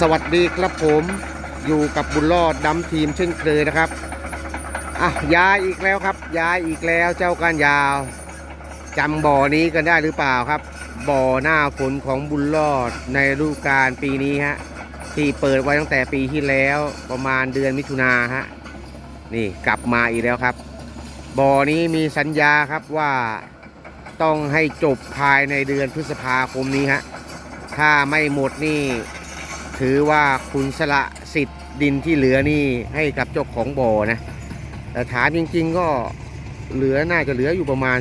สวัสดีครับผมอยู่กับบุญรอดดำทีมเช่นเคยนะครับอะย้ายอีกแล้วครับ ย้ายอีกแล้วเจ้าการยาวจำบ่อนี้กันได้หรือเปล่าครับ บ่อหน้าฝนของบุญรอดในฤดูกาลปีนี้ฮะที่เปิดไว้ตั้งแต่ปีที่แล้วประมาณเดือนมิถุนาฮะนี่กลับมาอีกแล้วครับ บ่อนี้มีสัญญาครับว่าต้องให้จบภายในเดือนพฤษภาคมนี้ฮะถ้าไม่หมดนี่ ถือว่าคุณสละสิทธิ์ดินที่เหลือนี่ให้กับเจ้าของบ่อนะ แต่ถามจริงๆก็เหลือน่าจะเหลืออยู่ประมาณ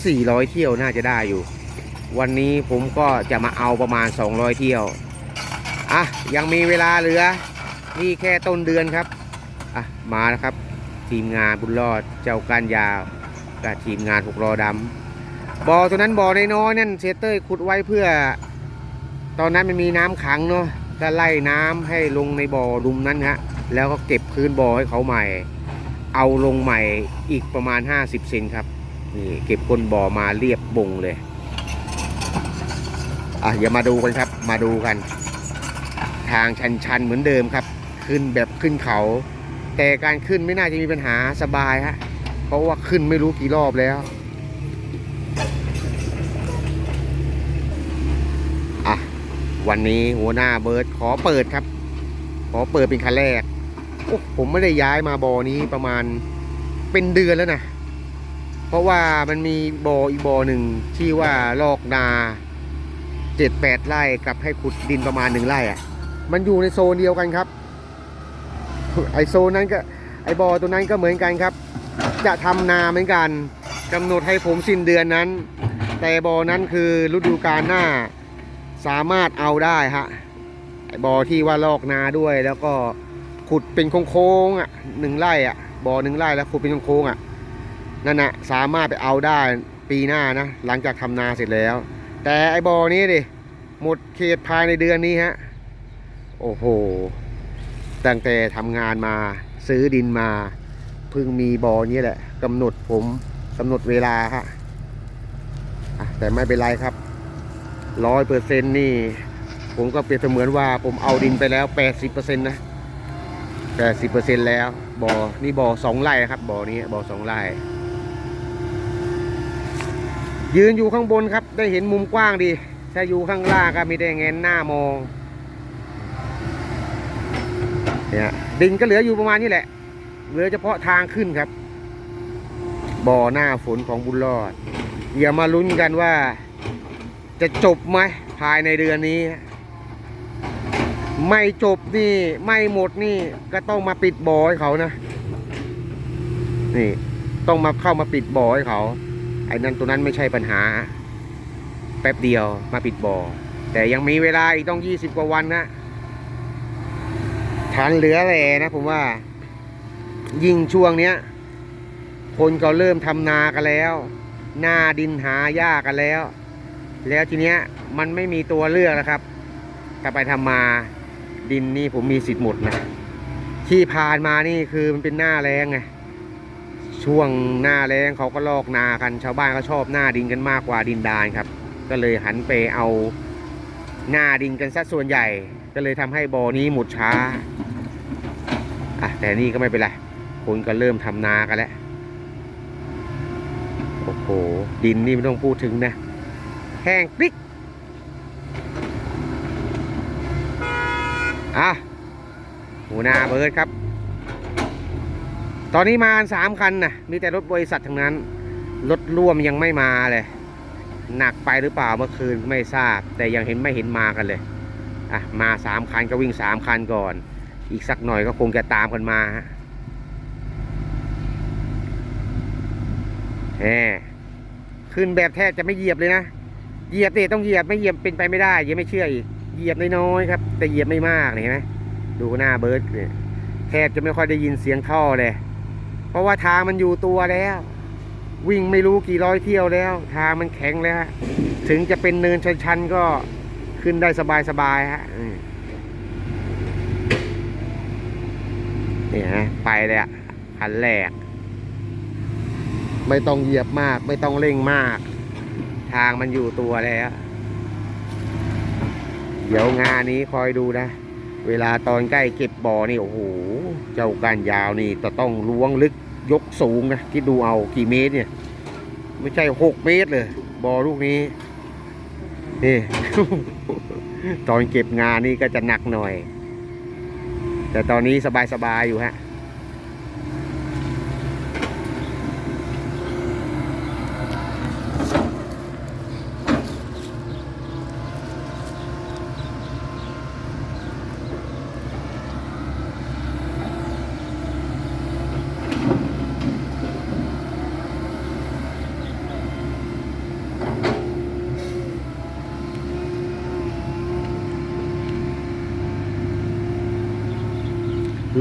3-400 เที่ยวน่าจะได้อยู่ วันนี้ผมก็จะมาเอาประมาณ 200 เที่ยวอะยังมีเวลาเหลือ นี่แค่ต้นเดือนครับอะมาแล้วครับ ทีมงานบุญรอดเจ้าการยาวกับทีมงานหกรอดำบ่อตัวนั้นบ่อน้อยๆนั่นเซเตอร์ขุดไว้เพื่อ ตอนนั้นมันมีน้ำขังเนาะ ก็ไล่น้ำให้ลงในบ่อรุมนั้นฮะแล้วก็เก็บพื้นบ่อให้เขาใหม่ เอาลงใหม่อีกประมาณ 50เซนครับนี่เก็บก้นบ่อมาเรียบบงเลยอะอย่ามาดูกันครับมาดูกัน ทางชันๆเหมือนเดิมครับ ขึ้นแบบขึ้นเขา แต่การขึ้นไม่น่าจะมีปัญหาสบายฮะเพราะว่าขึ้นไม่รู้กี่รอบแล้ว อะ วันนี้หัวหน้าเบิร์ดขอเปิดครับ ขอเปิดเป็นคันแรกโอ้ผมไม่ได้ย้ายมาบอนี้ประมาณเป็นเดือนแล้วนะเพราะว่ามันมีบออีกบอหนึ่งที่ว่าลอกนาเจ็ดแปดไร่กับให้ขุดดินประมาณหนึ่งไร่อะมันอยู่ในโซนเดียวกันครับ ไอโซนนั้นก็ไอบอตัวนั้นก็เหมือนกันครับ จะทำนาเหมือนกันกำหนดให้ผมสิ้นเดือนนั้น แต่บอนั้นคือฤดูกาลหน้า สามารถเอาได้ฮะไอบ่อที่ว่าลอกนาด้วยแล้วก็ขุดเป็นโค้งๆอะหนึ่งไร่อะบ่อหนึ่งไร่แล้วขุดเป็นโค้งๆอะนั่นน่ะสามารถไปเอาได้ปีหน้านะหลังจากทำนาเสร็จแล้ว แต่ไอ้บ่อนี้ดิหมดเขตภายในเดือนนี้ฮะโอ้โหตั้งแต่ทำงานมาซื้อดินมาเพิ่งมีบ่อนี้แหละกำหนดผมกำหนดเวลาฮะแต่ไม่เป็นไรครับ ร้อยเปอร์เซ็นต์นี่ ผมก็เปรียบเสมือนว่าผมเอาดินไปแล้วแปดสิบเปอร์เซ็นต์นะแปดสิบเปอร์เซ็นต์แล้วบ่อนี่บ่อสองไร่ครับบ่อนี้บ่อสองไร่ยืนอยู่ข้างบนครับ ได้เห็นมุมกว้างดี ถ้าอยู่ข้างล่างก็มีแต่เงนหน้ามองเนี่ยดินก็เหลืออยู่ประมาณนี้แหละ เหลือเฉพาะทางขึ้นครับ บ่อหน้าฝนของบุญรอดอย่ามาลุ้นกันว่า จะจบไหมภายในเดือนนี้ ไม่จบนี่ไม่หมดนี่ก็ต้องมาปิดบ่อให้เขานะ นี่ ต้องมาเข้ามาปิดบ่อให้เขา ไอ้นั่นตัวนั้นไม่ใช่ปัญหา แป๊บเดียวมาปิดบ่อ แต่ยังมีเวลาอีกต้องยี่สิบกว่าวันนะทันเหลือแล่นะผมว่า ยิ่งช่วงเนี้ย คนก็เริ่มทำนากันแล้ว หน้าดินหายากกันแล้ว แล้วทีเนี้ยมันไม่มีตัวเลือกนะครับถ้าไปทำมาดินนี่ผมมีสิทธิ์หมดนะที่ผ่านมานี่คือมันเป็นหน้าแรงไงช่วงหน้าแรงเขาก็ลอกนากันชาวบ้านก็ชอบหน้าดินกันมากกว่าดินดานครับ ก็เลยหันไปเอาหน้าดินกันซะส่วนใหญ่ ก็เลยทำให้บ่อนี้หมดช้าอะแต่นี่ก็ไม่เป็นไรคนก็เริ่มทำนากันแล้วโอ้โหดินนี่ไม่ต้องพูดถึงนะ แห้งกริกอะหัวหน้าเบิร์ดครับ ตอนนี้มาสามคันนะมีแต่รถบริษัททั้งนั้น รถร่วมยังไม่มาเลย หนักไปหรือเปล่าเมื่อคืนไม่ทราบ แต่ยังเห็นไม่เห็นมากันเลย อะ มาสามคันก็วิ่งสามคันก่อน อีกสักหน่อยก็คงจะตามกันมาฮะแหมขึ้นแบบแทบจะไม่เหยียบเลยนะ เหยียบเตะต้องเหยียบไม่เหยียบเป็นไปไม่ได้ยังไม่เชื่ออีกเหยียบน้อยๆครับ แต่เหยียบไม่มากนี่เห็นไหมดูหน้าเบิร์ดเนี่ยแทบจะไม่ค่อยได้ยินเสียงท่อเลย เพราะว่าทางมันอยู่ตัวแล้ว วิ่งไม่รู้กี่ร้อยเที่ยวแล้ว ทางมันแข็งแล้ว ถึงจะเป็นเนินชันๆก็ขึ้นได้สบายๆฮะอืมนี่ฮะไปเลยอะคันแรก ไม่ต้องเหยียบมาก ไม่ต้องเร่งมาก ทางมันอยู่ตัวแล้ว เดี๋ยวงานนี้คอยดูนะ เวลาตอนใกล้เก็บบ่อนี่โอ้โห เจ้าการยาวนี่จะต้องล้วงลึกยกสูงนะคิดดูเอากี่เมตรเนี่ย ไม่ใช่หกเมตรเลยบ่อลูกนี้นี่ตอนเก็บงานนี่ก็จะหนักหน่อย แต่ตอนนี้สบายๆอยู่ฮะ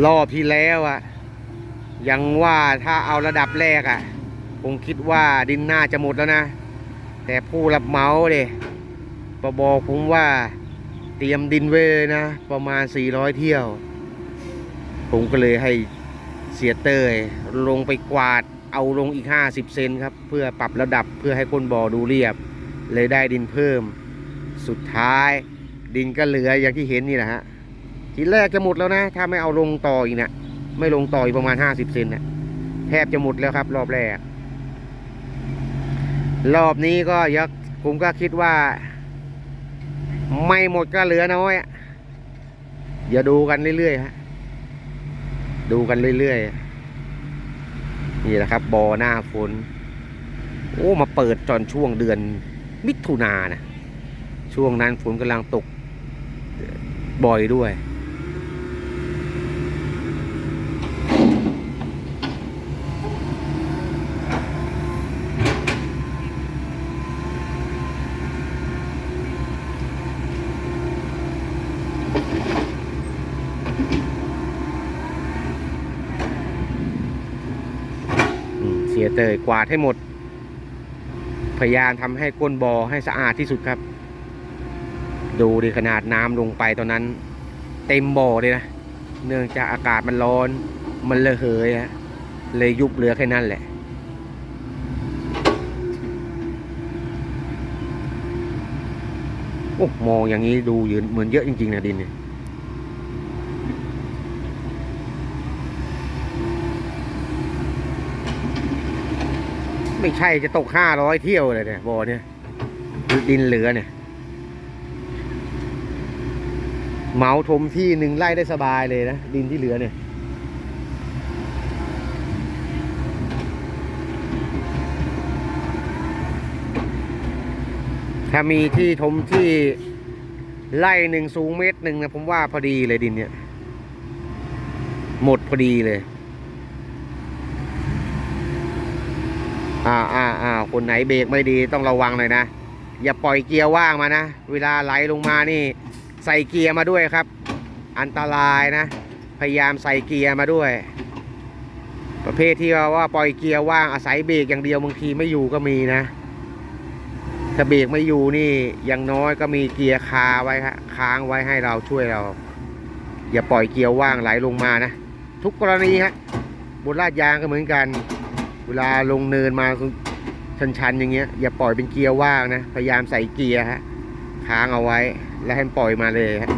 รอบที่แล้วอะยังว่าถ้าเอาระดับแรกอะผมคิดว่าดินหน้าจะหมดแล้วนะ แต่ผู้รับเหมาเดปบอกผมว่าเตรียมดินเวยนะ ประมาณ 400 เที่ยว ผมก็เลยให้เสียเตยลงไปกวาดเอาลงอีก 50 เซนครับ เพื่อปรับระดับเพื่อให้ก้นบ่อดูเรียบ เลยได้ดินเพิ่ม สุดท้ายดินก็เหลืออย่างที่เห็นนี่แหละฮะ ทีแรกจะหมดแล้วนะ ถ้าไม่เอาลงต่ออีกเนะไม่ลงต่ออีกประมาณห้าสิบเซนนะแทบจะหมดแล้วครับ รอบแรก รอบนี้ก็ยักผมก็คิดว่า ไม่หมดก็เหลือน้อยอะอย่าดูกันเรื่อยๆฮะดูกันเรื่อยๆนี่แหละครับบอหน้าฝนโอ้มาเปิดจอนช่วงเดือนมิถุนานะช่วงนั้นฝนกำลังตกบ่อยด้วย เสียเตยกวาดให้หมด พยายามทำให้ก้นบอ่อให้สะอาดที่สุดครับ ดูดิขนาดน้ำลงไปตอนนั้น เต็มบ่อเลยนะ เนื่องจากอากาศมันร้อน มันระเหยฮะเลยยุบเหลือแค่นั้นแหละโอ้มองอย่างนี้ดูยืนเหมือนเยอะจริงๆนะดินเนี่ย ไม่ใช่จะตกห้าร้อยเที่ยวเลยเนี่ยบ่อเนี่ยดินเหลือเนี่ย เหมาถมที่หนึ่งไร่ได้สบายเลยนะ ดินที่เหลือเนี่ยถ้ามีที่ถมที่ไร่หนึ่งสูงเมตรหนึ่งนะผมว่าพอดีเลยดินเนี่ย หมดพอดีเลย อ่าอ่าอ่าคนไหนเบรกไม่ดีต้องระวังหน่อยนะ อย่าปล่อยเกียร์ว่างมานะ เวลาไหลลงมานี่ใส่เกียร์มาด้วยครับ อันตรายนะ พยายามใส่เกียร์มาด้วย ประเภทที่ว่าวาปล่อยเกียร์ว่างอาศัยเบรกอย่างเดียวบางทีไม่อยู่ก็มีนะ ถ้าเบรกไม่อยู่นี่อย่างน้อยก็มีเกียร์คาไว้ค้างไว้ให้เราช่วยเรา อย่าปล่อยเกียร์ว่างไหลลงมานะ ทุกกรณีฮะบนลาดยางก็เหมือนกัน วลาลงเนินมาชันๆอย่างเงี้ยอย่าปล่อยเป็นเกียร์ว่างนะ พยายามใส่เกียร์ฮะค้างเอาไว้ แล้วให้ปล่อยมาเลยฮะ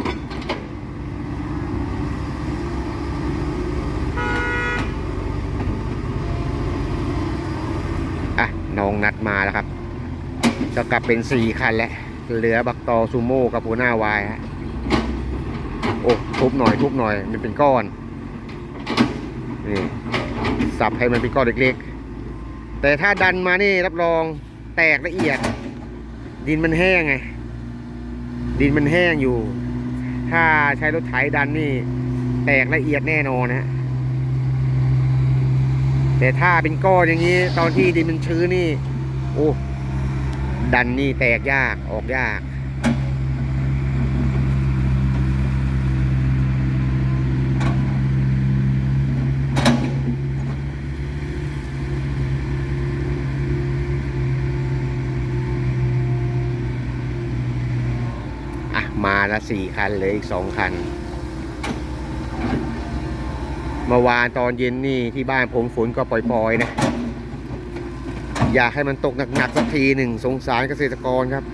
อะน้องนัดมาแล้วครับ จะกลับเป็นสี่คันแล้วเหลือบักตอซูโม่กับหัวหน้าวายฮะโอ้ทุบหน่อยทุบหน่อยมันเป็นก้อนนี่สับให้มันเป็นก้อนเล็กๆ แต่ถ้าดันมานี่รับรองแตกละเอียด ดินมันแห้งไง ดินมันแห้งอยู่ ถ้าใช้รถไถดันนี่ แตกละเอียดแน่นอนนะแต่ถ้าเป็นก้อนอย่างนี้ ตอนที่ดินมันชื้นนี่ โอ้ดันนี่แตกยากออกยาก อะ มา ละสี่คันเลยอีกสองคัน เมื่อวานตอนเย็นนี่ที่บ้านผมฝนก็ปล่อยๆนะ อยากให้มันตกหนักๆสักทีหนึ่งสงสารเกษตรกรครับ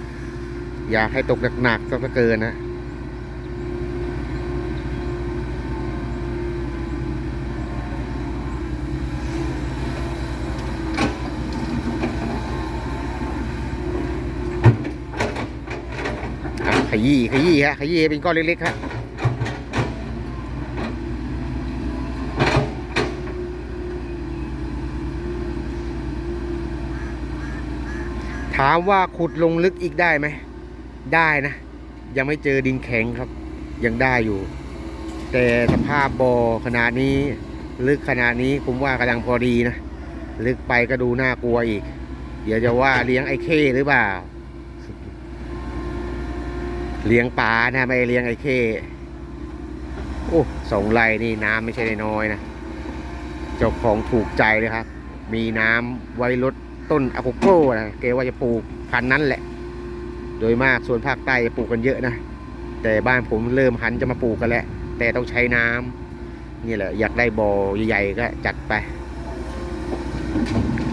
อยากให้ตกหนักๆสักเกินนะ ขยี้ขยี้ฮะขยี้เป็นก้อนเล็กๆฮะถามว่าขุดลงลึกอีกได้ไหม ได้นะ ยังไม่เจอดินแข็งครับ ยังได้อยู่ แต่สภาพบ่อขนาดนี้ ลึกขนาดนี้ผมว่ากำลังพอดีนะ ลึกไปก็ดูน่ากลัวอีก เดี๋ยวจะว่าเลี้ยงไอ้เข้หรือเปล่า เลี้ยงปลานะไม่เลี้ยงไอ้เข้โอ้สองไร่นี่น้ำไม่ใช่น้อยนะเจ้าของถูกใจเลยครับ มีน้ำไว้ลดต้นอะโคโก้นะเกว่าจะปลูกพันนั้นแหละ โดยมากส่วนภาคใต้จะปลูกกันเยอะนะแต่บ้านผมเริ่มหันจะมาปลูกกันแล้วแต่ต้องใช้น้ำนี่แหละ อยากได้บ่อใหญ่ๆก็จัดไป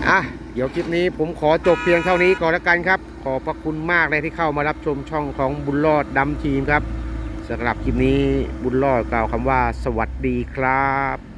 อะ ดี๋ยวคลิปนี้ผมขอจบเพียงเท่านี้ก่อนละกันครับ ขอบพระคุณมากเลยที่เข้ามารับชมช่องของบุญรอดดำทีมครับสำหรับคลิปนี้บุญรอดกล่าวคำว่าสวัสดีครับ